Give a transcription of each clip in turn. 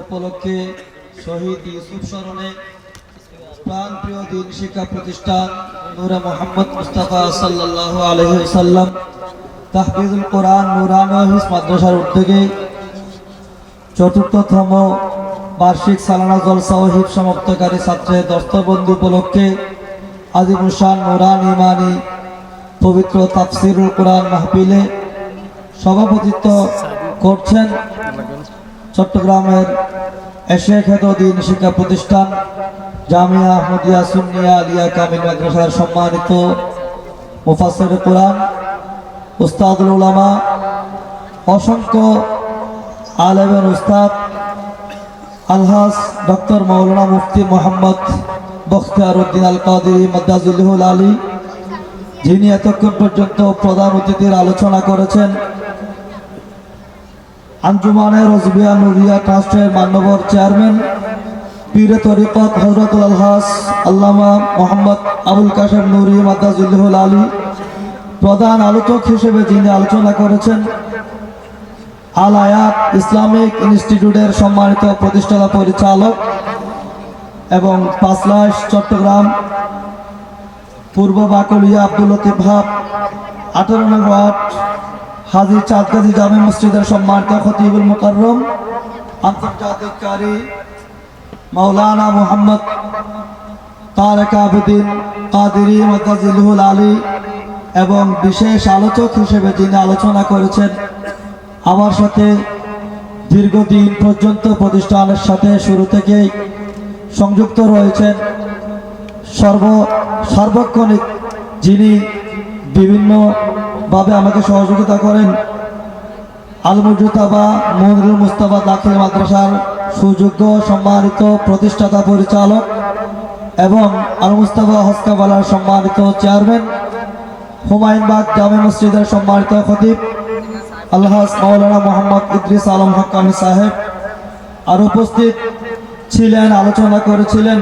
উপলক্ষে শহীদ ইউসুফ স্মরণে দিন শিক্ষা প্রতিষ্ঠান মোহাম্মদ মুস্তাফা সাল্লাল্লাহু আলাইহি সাল্লাম তাহফিজুল কোরআন মাদ্রাসার উদ্যোগে চতুর্থতম বার্ষিক সালানা জলসা ও হিফ সমাপ্তকারী ছাত্রের দস্তবন্ধু উপলক্ষে আজিমুসান নুরান ইমানি পবিত্র তাফসিরুল কোরআন মাহফিলে সভাপতিত্ব করছেন চট্টগ্রামের খ্যাত দিন শিক্ষা প্রতিষ্ঠান জামিয়া আহমদিয়া সুন্নিয়া আলিয়া কামিল মাদ্রাসার সম্মানিত মুফাসের কোরআন, উস্তাদুল উলামা, অসংখ্য আলেমের উস্তাদ আলহাস ডক্টর মৌলানা মুফতি মোহাম্মদ বখতিয়ার উদ্দিন আল কাদির মদাজুল্লাহুল আলী, যিনি এতক্ষণ পর্যন্ত প্রধান অতিথির আলোচনা করেছেন। আঞ্জুমানে রজবিয়া নুরিয়া ট্রাস্টের মান্যবর চেয়ারম্যান, পীরে তরিকত হজরত আলহাস, আল্লামা মোহাম্মদ আবুল কাশেম নুরি মাদাজুল্লাহুল আলী, প্রধান আলোচক হিসেবে যিনি আলোচনা করেছেন, আল আয়াত ইসলামিক ইনস্টিটিউটের সম্মানিত প্রতিষ্ঠাতা পরিচালক এবং পাঁচলাশ চট্টগ্রাম পূর্ব বাকলিয়া আব্দুল লতিফ ভাব, আঠারো নং ওয়ার্ড হাজি চাঁদগাজী জামে মসজিদের সম্মানিত খতিবুল মুকাররম আন্তর্জাতিক কারি মাওলানা মোহাম্মদ তারেক আবেদিন কাদিরি মতাজিলুল আলী এবং বিশেষ আলোচক হিসেবে যিনি আলোচনা করেছেন, আমার সাথে দীর্ঘদিন পর্যন্ত প্রতিষ্ঠানের সাথে শুরু থেকেই সংযুক্ত রয়েছেন সর্ব, সার্বক্ষণিক যিনি বিভিন্নভাবে আমাকে সহযোগিতা করেন। আলমুজুতাবা মনিরুল মুস্তাফা দাখিল মাদ্রাসার সুযোগ্য সম্মানিত প্রতিষ্ঠাতা পরিচালক এবং আল মুস্তাফা হস্কাবালার সম্মানিত চেয়ারম্যান, হুমায়ুনবাগ জামে মসজিদের সম্মানিত খতিব আলহাস মৌলানা মোহাম্মদ ইদ্রিস আলম হকানি সাহেব। আর উপস্থিত ছিলেন, আলোচনা করেছিলেন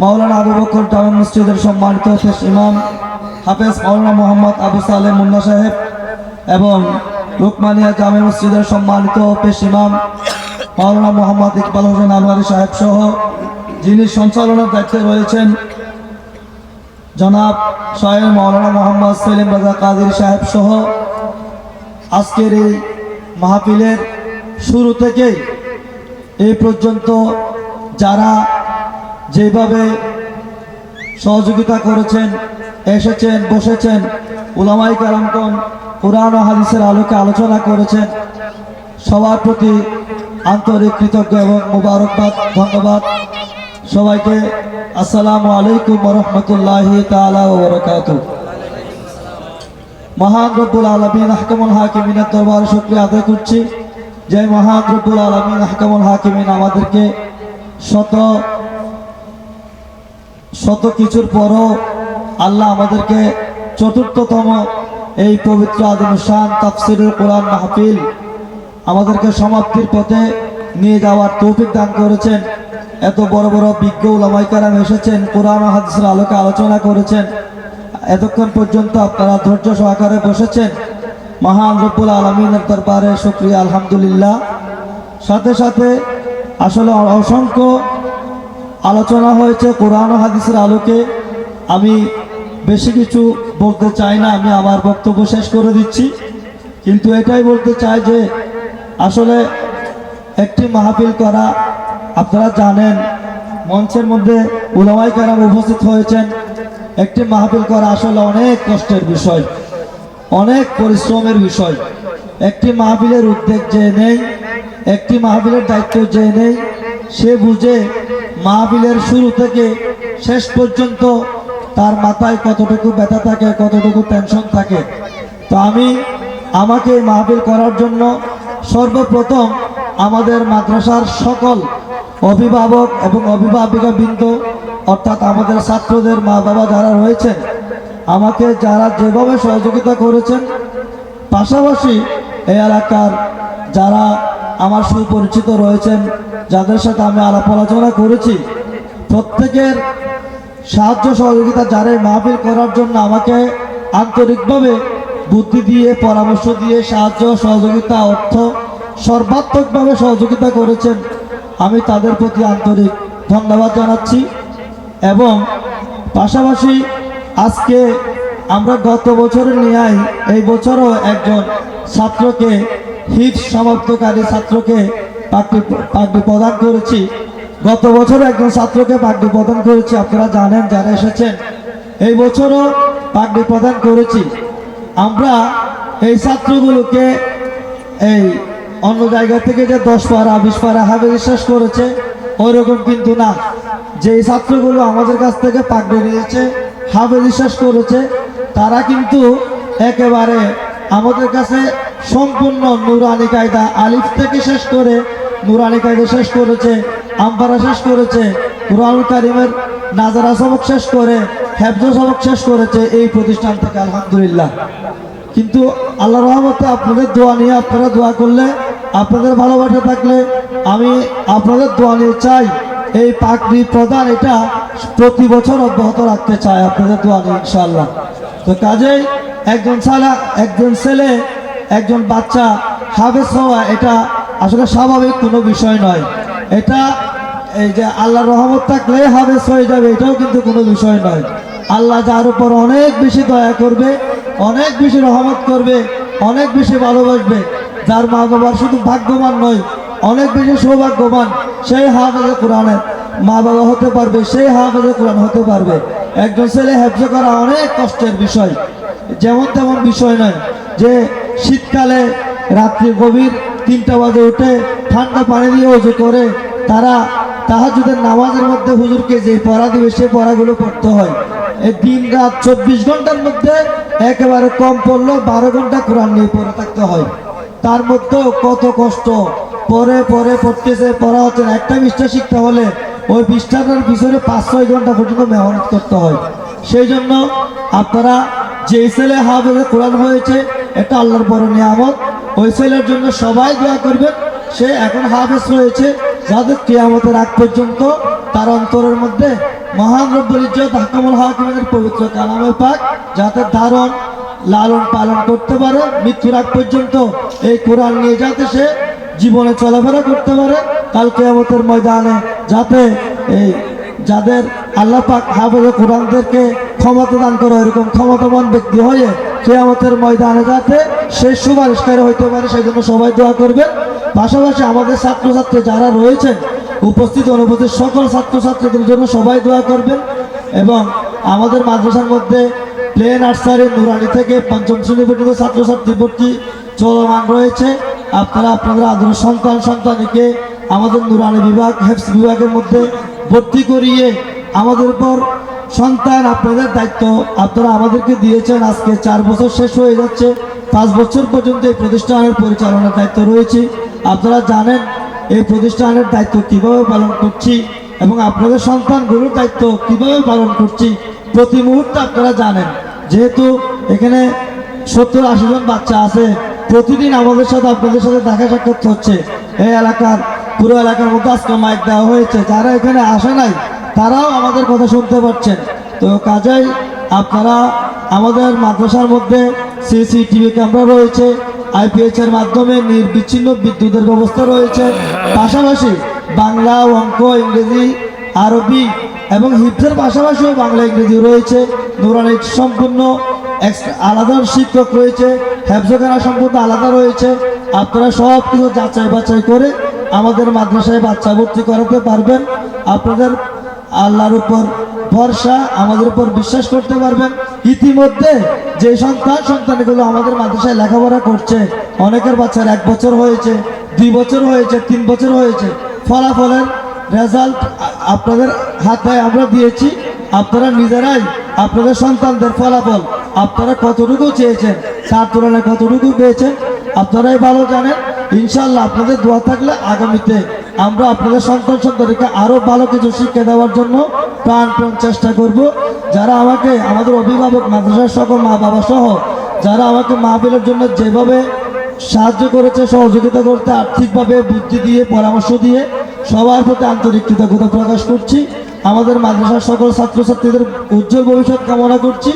মাওলানা আবু বকর জামে মসজিদের সম্মানিত শেষ ইমাম, হাফেজ মাওলানা মোহাম্মদ আবু সালেম মুন্না সাহেব এবং লুকমানিয়া জামে মসজিদের সম্মানিত পেশ ইমাম, মাওলানা মোহাম্মদ ইকবাল হোসেন আনোয়ারি সাহেব সহ যিনি সঞ্চালনার দায়িত্বে রয়েছেন, জনাব শাহের মাওলানা মোহাম্মদ সেলিম রাজা কাদির সাহেব সহ আজকের এই মাহফিলের শুরু থেকেই এই পর্যন্ত যারা যেভাবে সহযোগিতা করেছেন, এসেছেন, বসেছেন উলামাই কালামগণ কোরআন হাদিসের আলোকে আলোচনা করেছেন, সবার প্রতি আন্তরিক কৃতজ্ঞ এবং মুবারকবাদ, ধন্যবাদ। সবাইকে আসসালামু আলাইকুম রহমতুল্লাহ তালা বরকাত মহান রব্বুল আলমিন, আহকামুল হাকিমিনের দরবারে শুক্রিয়া আদায় করছি। যে মহান রব্বুল আলমিন, আহকামুল হাকিমিন আমাদেরকে শত শত কিছুর পরও আল্লাহ আমাদেরকে চতুর্থতম এই পবিত্র আদিমুসান তাফসিরুল কোরআন মাহফিল আমাদেরকে সমাপ্তির পথে নিয়ে যাওয়ার তৌফিক দান করেছেন। এত বড় বড় বিজ্ঞ উলামাইকারাম এসেছেন, কোরআন হাদিসের আলোকে আলোচনা করেছেন। এতক্ষণ পর্যন্ত আপনারা ধৈর্য সহকারে বসেছেন। মহান রব্বুল আলমিনের দরবারে শুক্রিয়া, আলহামদুলিল্লাহ। সাথে সাথে আসলে অসংখ্য আলোচনা হয়েছে কোরআন হাদিসের আলোকে। আমি বেশি কিছু বলতে চাই না, আমি আমার বক্তব্য শেষ করে দিচ্ছি। কিন্তু এটাই বলতে চাই যে, আসলে একটি মাহফিল করা, আপনারা জানেন, মঞ্চের মধ্যে উলামাই কারাম উপস্থিত হয়েছেন। একটি মাহফিল করা আসলে অনেক কষ্টের বিষয়, অনেক পরিশ্রমের বিষয়। একটি মাহফিলের উদ্যোগ যে নেই, একটি মাহফিলের দায়িত্ব যে নেই, সে বুঝে মাহফিলের শুরু থেকে শেষ পর্যন্ত তার মাথায় কতটুকু ব্যথা থাকে, কতটুকু টেনশন থাকে। তো আমি আমাকে এই মাহফিল করার জন্য সর্বপ্রথম আমাদের মাদ্রাসার সকল অভিভাবক এবং অভিভাবিকা বৃন্দ, অর্থাৎ আমাদের ছাত্রদের মা বাবা যারা রয়েছেন, আমাকে যারা যেভাবে সহযোগিতা করেছেন, পাশাপাশি এই এলাকার যারা আমার সুপরিচিত রয়েছেন যাদের সাথে আমি আলাপ আলোচনা করেছি, প্রত্যেকের সাহায্য সহযোগিতা যারা মাহফিল করার জন্য আমাকে আন্তরিকভাবে বুদ্ধি দিয়ে, পরামর্শ দিয়ে সাহায্য, সহযোগিতা, অর্থ সর্বাত্মকভাবে সহযোগিতা করেছেন, আমি তাদের প্রতি আন্তরিক ধন্যবাদ জানাচ্ছি। এবং পাশাপাশি আজকে আমরা গত বছরের ন্যায় এই বছরও একজন ছাত্রকে হিট সমাপ্তকারী ছাত্রকে পাগড়ি পাগড়ি প্রদান করেছি। গত বছর একজন ছাত্রকে পাগড়ি প্রদান করেছি, আপনারা জানেন যারা এসেছেন। এই বছরও পাগড়ি প্রদান করেছি। আমরা এই ছাত্রগুলোকে এই অন্য জায়গা থেকে যে দশ পারা, বিশ পারা হাবে বিশ্বাস করেছে ওইরকম কিন্তু না। যে ছাত্রগুলো আমাদের কাছ থেকে পাগড়ি নিয়েছে হাবে বিশ্বাস করেছে, তারা কিন্তু একেবারে আমাদের কাছে সম্পূর্ণ নুরানি কায়দা আলিফ থেকে শেষ করে নুরানি কায়দা শেষ করেছে, আম্পারা শেষ করেছে কোরআন কারিমের নাজারা সবক শেষ করে, হেফজ সবক শেষ করেছে, এই প্রতিষ্ঠান থেকে আলহামদুলিল্লাহ। কিন্তু আল্লাহ রহমতে আপনাদের দোয়া নিয়ে আপনারা দোয়া করলে, আপনাদের ভালোবাসা থাকলে, আমি আপনাদের দোয়া নিয়ে চাই, এই পাকড়ি প্রদান এটা প্রতি বছর অব্যাহত রাখতে চাই আপনাদের দোয়া নিয়ে, ইনশাআল্লাহ। তো কাজেই একজন ছাড়া একজন ছেলে, একজন বাচ্চা হাবেস হওয়া এটা আসলে স্বাভাবিক কোনো বিষয় নয়। এটা এই যে আল্লাহর রহমত থাকলে হাবেস হয়ে যাবে, এটাও কিন্তু কোনো বিষয় নয়। আল্লাহ যার উপর অনেক বেশি দয়া করবে, অনেক বেশি রহমত করবে, অনেক বেশি ভালোবাসবে, যার মা বাবার শুধু ভাগ্যবান নয়, অনেক বেশি সৌভাগ্যবান, সেই হাফেজে কোরআনের মা বাবা হতে পারবে, সেই হাফেজে কোরআন হতে পারবে। একজন ছেলে হেফজ করা অনেক কষ্টের বিষয়, যেমন তেমন বিষয় নয় যে শীতকালে রাত্রি গভীর তিনটা বাজে উঠে ঠান্ডা পানি দিয়ে অজু করে, তারা তাহাজুদের নামাজের মধ্যে হুজুরকে যে পড়া দিবে সেই পড়াগুলো পড়তে হয়। এই দিন রাত চব্বিশ ঘণ্টার মধ্যে একেবারে কম পড়লেও বারো ঘণ্টা কোরআন নিয়ে পড়ে থাকতে হয়। তার মধ্যেও কত কষ্ট। পরে পরে পড়তেছে, পড়া হচ্ছে না। একটা পৃষ্ঠা শিখতে হলে ওই পৃষ্ঠাটার পিছনে পাঁচ, ছয় ঘণ্টা পর্যন্ত মেহনত করতে হয়। সেই জন্য আপনারা যে ছেলে হাফেজে কোরআন হয়েছে, এটা আল্লাহর বড় নিয়ামত ওই ছেলের জন্য সবাই দোয়া করবেন। সে এখন হাফেজ রয়েছে। যাদের কেয়ামতের আগ পর্যন্ত তার অন্তরের মধ্যে মহান রব্বুল ইজ্জত হাকামুল হাকিমের পবিত্র কালামে পাক, যাতে ধারণ, লালন পালন করতে পারে, মৃত্যুর আগ পর্যন্ত এই কোরআন নিয়ে যাতে সে জীবনে চলাফেরা করতে পারে, কাল কেয়ামতের ময়দানে যাতে এই যাদের আল্লাহ পাক হাফেজে কোরআনদেরকে ক্ষমতা দান করে, এরকম ক্ষমতাবান ব্যক্তি হয়ে কেয়ামতের ময়দানে যাতে সে সুপারিশকারী হইতে পারে সেই জন্য সবাই দোয়া করবেন। পাশাপাশি আমাদের ছাত্রছাত্রী যারা রয়েছেন, উপস্থিত অনুপস্থিত সকল ছাত্রছাত্রীদের জন্য সবাই দোয়া করবেন। এবং আমাদের মাদ্রাসার মধ্যে প্লে নার্সারি নুরানি থেকে পঞ্চম শ্রেণি পর্যন্ত ছাত্রছাত্রী ভর্তি চলমান রয়েছে। আপনারা আপনাদের আদরের সন্তান, সন্তানীকে আমাদের নুরানি বিভাগ, হেফস বিভাগের মধ্যে ভর্তি করিয়ে আমাদের উপর সন্তান, আপনাদের দায়িত্ব। আপনারা আমাদেরকে দিয়েছেন, আজকে চার বছর শেষ হয়ে যাচ্ছে। পাঁচ বছর পর্যন্ত এই প্রতিষ্ঠানের পরিচালনার দায়িত্ব রয়েছে। আপনারা জানেন, এই প্রতিষ্ঠানের দায়িত্ব কীভাবে পালন করছি এবং আপনাদের সন্তানগুলোর দায়িত্ব কীভাবে পালন করছি, প্রতি মুহূর্তে আপনারা জানেন। যেহেতু এখানে সত্তর আশি জন বাচ্চা আছে, প্রতিদিন আমাদের সাথে আপনাদের সাথে দেখা সাক্ষাৎ হচ্ছে। এই এলাকার, পুরো এলাকার মধ্যে আজকে মাইক দেওয়া হয়েছে। যারা এখানে আসে নাই তারাও আমাদের কথা শুনতে পাচ্ছেন। তো কাজেই আপনারা আমাদের মাদ্রাসার মধ্যে সিসিটিভি ক্যামেরা রয়েছে, আইপিএস এর মাধ্যমে নির্বিচ্ছিন্ন বিদ্যুতের ব্যবস্থা রয়েছে। পাশাপাশি বাংলা, অঙ্ক, ইংরেজি, আরবি এবং হিপসের পাশাপাশিও বাংলা ইংরেজি রয়েছে। নুরানির সম্পূর্ণ আলাদা শিক্ষক রয়েছে, হেফজখানা সম্পূর্ণ আলাদা রয়েছে। আপনারা সব কিছু যাচাই বাছাই করে আমাদের মাদ্রাসায় বাচ্চা ভর্তি করাতে পারবেন। আপনাদের আল্লাহর উপর ভরসা, আমাদের উপর বিশ্বাস করতে পারবেন। ইতিমধ্যে যে সন্তান, সন্তানগুলো আমাদের মাদ্রাসায় লেখাপড়া করছে, অনেকের বাচ্চার এক বছর হয়েছে, দুই বছর হয়েছে, তিন বছর হয়েছে, ফলাফলের রেজাল্ট আপনাদের হাতে আমরা দিয়েছি। আপনারা নিজেরাই আপনাদের সন্তানদের ফলাফল আপনারা কতটুকু চেয়েছেন, তার তুলনায় কতটুকু পেয়েছেন, আপনারাই ভালো জানেন। ইনশাল্লাহ আপনাদের দোয়া থাকলে আগামীতে আমরা আপনাদের সন্তান সন্তানকে আরও ভালো কিছু শিক্ষা দেওয়ার জন্য প্রাণপণ চেষ্টা করব। যারা আমাকে, আমাদের অভিভাবক, মাদ্রাসার সকল মা বাবা সহ, যারা আমাকে মা মাহফিলের জন্য যেভাবে সাহায্য করেছে, সহযোগিতা করতে, আর্থিকভাবে বুদ্ধি দিয়ে, পরামর্শ দিয়ে, সবার প্রতি আন্তরিক কৃতজ্ঞতা প্রকাশ করছি। আমাদের মাদ্রাসার সকল ছাত্রছাত্রীদের উজ্জ্বল ভবিষ্যৎ কামনা করছি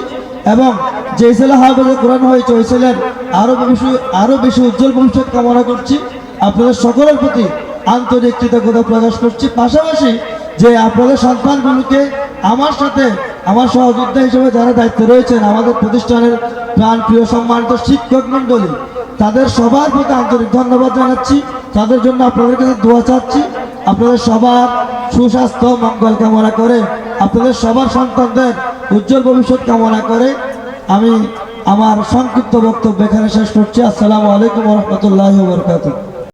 এবং যে ছেলে হাফেজে কোরআন হয়েছে, ওই ছেলের আরও বেশি আরও বেশি উজ্জ্বল ভবিষ্যৎ কামনা করছি। আপনাদের সকলের প্রতি আন্তরিক কৃতজ্ঞতা প্রকাশ করছি। পাশাপাশি যে আপনাদের সন্তানগুলোকে আমার সাথে, আমার সহযোদ্ধা হিসেবে যারা দায়িত্বে রয়েছেন, আমাদের প্রতিষ্ঠানের প্রাণ প্রিয় সম্মানিত শিক্ষক মণ্ডলী, তাদের সবার প্রতি আন্তরিক ধন্যবাদ জানাচ্ছি। তাদের জন্য আপনাদের কাছে দোয়া চাচ্ছি। আপনাদের সবার সুস্বাস্থ্য, মঙ্গল কামনা করে আপনাদের সবার সন্তানদের উজ্জ্বল ভবিষ্যৎ কামনা করে আমি আমার সংক্ষিপ্ত বক্তব্য এখানে শেষ করছি। আসসালামু আলাইকুম রহমতুল্লাহ বরকাতুহ।